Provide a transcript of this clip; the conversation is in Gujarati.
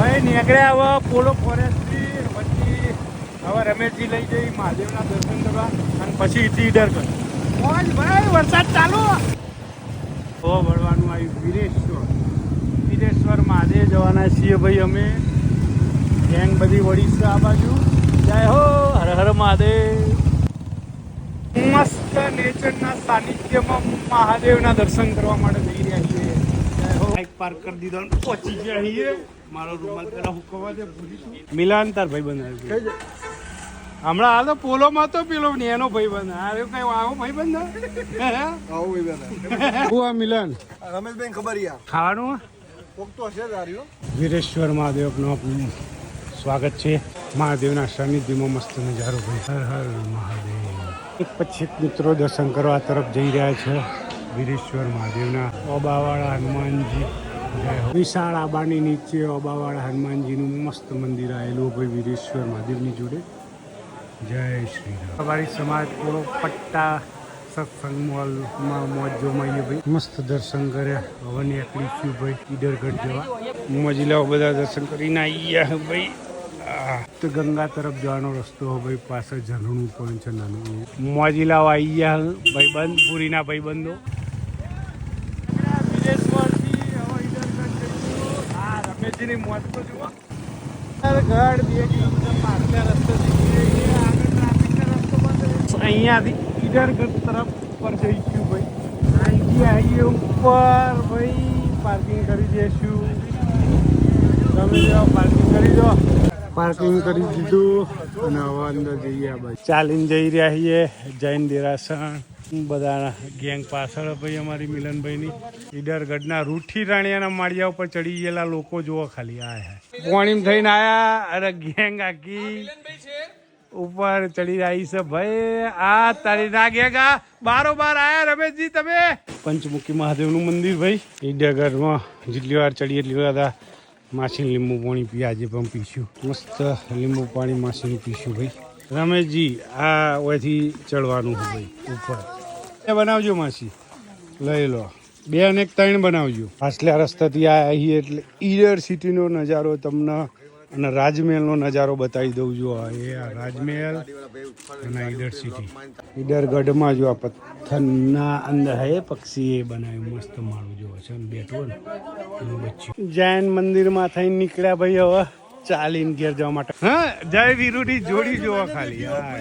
ભાઈ નીકળ્યા હવે પોલો ફોરેસ્ટથી પછી હવે રમેશજી લઈ જઈ મહાદેવના દર્શન કરવા અને પછી ઈડર કર. ભાઈ વરસાદ ચાલુ. હો વળવાનું આવ્યું વીરેશ્વર. વીરેશ્વર મહાદેવ જવાના છીએ ભાઈ અમે. ગેંગ બધી વળી છે આ બાજુ. જય હો હર હર મહાદેવ. મસ્ત નેચરના સાનિધ્યમાં મહાદેવના દર્શન કરવા માટે જઈ રહ્યા છીએ. જય હો. બાઇક પાર્ક કરી દીધો પહોંચી ગયા છીએ. મારો રૂમાલ પેલા હુકવા દે મિલાન તાર ભાઈ બંધ હમણાં આ તો પોલોમાં તો પેલો ને એનો ભાઈ બંધ આ રહ્યો કઈ આવો ભાઈ બંધ આવો ભાઈ બંધ હું આ મિલન. રમેશભાઈ ખબર યા ખાવાનું કોક તો હશે જ આર્યો વીરેશ્વર મહાદેવનો સ્વાગત છે. મહાદેવના સાનિધ્યમાં મસ્ત નજારો ભાઈ હર હર મહાદેવ. એક પછી એક મિત્રો દર્શન કરવા તરફ જઈ રહ્યા છે વીરેશ્વર મહાદેવના. ઓબાવાળા હનુમાનજી. વિશાળ આબાની નીચે ઓબાવાળા હનુમાનજીનું મસ્ત મંદિર આવેલું ભાઈ વીરેશ્વર મહાદેવની જોડે. જય શ્રી અમારી સમાજ પૂરો પટ્ટા સત્સંગ મોલમાં મોજ જોમાઈએ ભાઈ. મસ્ત દર્શન કર્યા. હવે નીકળીશું ભાઈ ઈડરગઢ જવા. મોજીલાઓ બધા દર્શન કરીને આવ્યા ભાઈ. તો ગંગા તરફ જવાનો રસ્તો ભાઈ. પાછળ ઝરણું પણ છે નાનું. મોજીલાઓ આવી ગયા ભાઈબંધ, પુરીના ભાઈ અહીંયાથી તરફ ઉપર જઈશું ભાઈ. અહીંથી આવીએ ઉપર ભાઈ પાર્કિંગ કરી દઈશું તમે પાર્કિંગ કરી દો. પાર્કિંગ કરી દીધું અને હવે અંદર જઈએ ભાઈ ચાલીને જઈ રહ્યા છીએ જૈન દેરાસણ. બધા ગેંગ પાછળ ભાઈ અમારી મિલનભાઈની. ઈડરગઢના રૂઠી રાણિયાના માળિયા ઉપર ચડી ગયેલા લોકો જુઓ ખાલી આ હે પોણીમ થઈને આયા, અરે ગેંગ આખી. ઉપર ચડી રહી છે ભાઈ, આ તારી ના ગેંગ બારો બાર આયા રમેશજી તમે. પંચમુખી મહાદેવનું મંદિર ભાઈ. ઈડરગઢમાં જેટલી વાર ચડીએ એટલી વાર માછી લીંબુ પાણી પી, આજે પણ પીશું. મસ્ત લીંબુ પાણી માછીનું પીશું ભાઈ. રમેશજી, આ ઓથી ચડવાનું ભાઈ, ઉપર. એ બનાવજો માસી. લઈ લો. બે અને ત્રણ બનાવજો. પાછલા રસ્તાથી આ અહીં એટલે ઈડર સિટીનો નજારો તમને અને રાજમહેલનો નજારો બતાવી દઉં જો. એ આ રાજમહેલ અને ઈડર સિટી. ઈડર ગઢમાં જો આ પથ્થરના અંદર હે પક્ષી એ બનાવ્યું. મસ્ત માળું જો છે ને બેઠો ને. બચ્ચું. જૈન મંદિરમાં થઈને નીકળ્યા ભાઈ હવે. ચાલીને ઘેર જવા માટે. હા, જય વિરુડી, જોડી જોવા ખાલી. હા.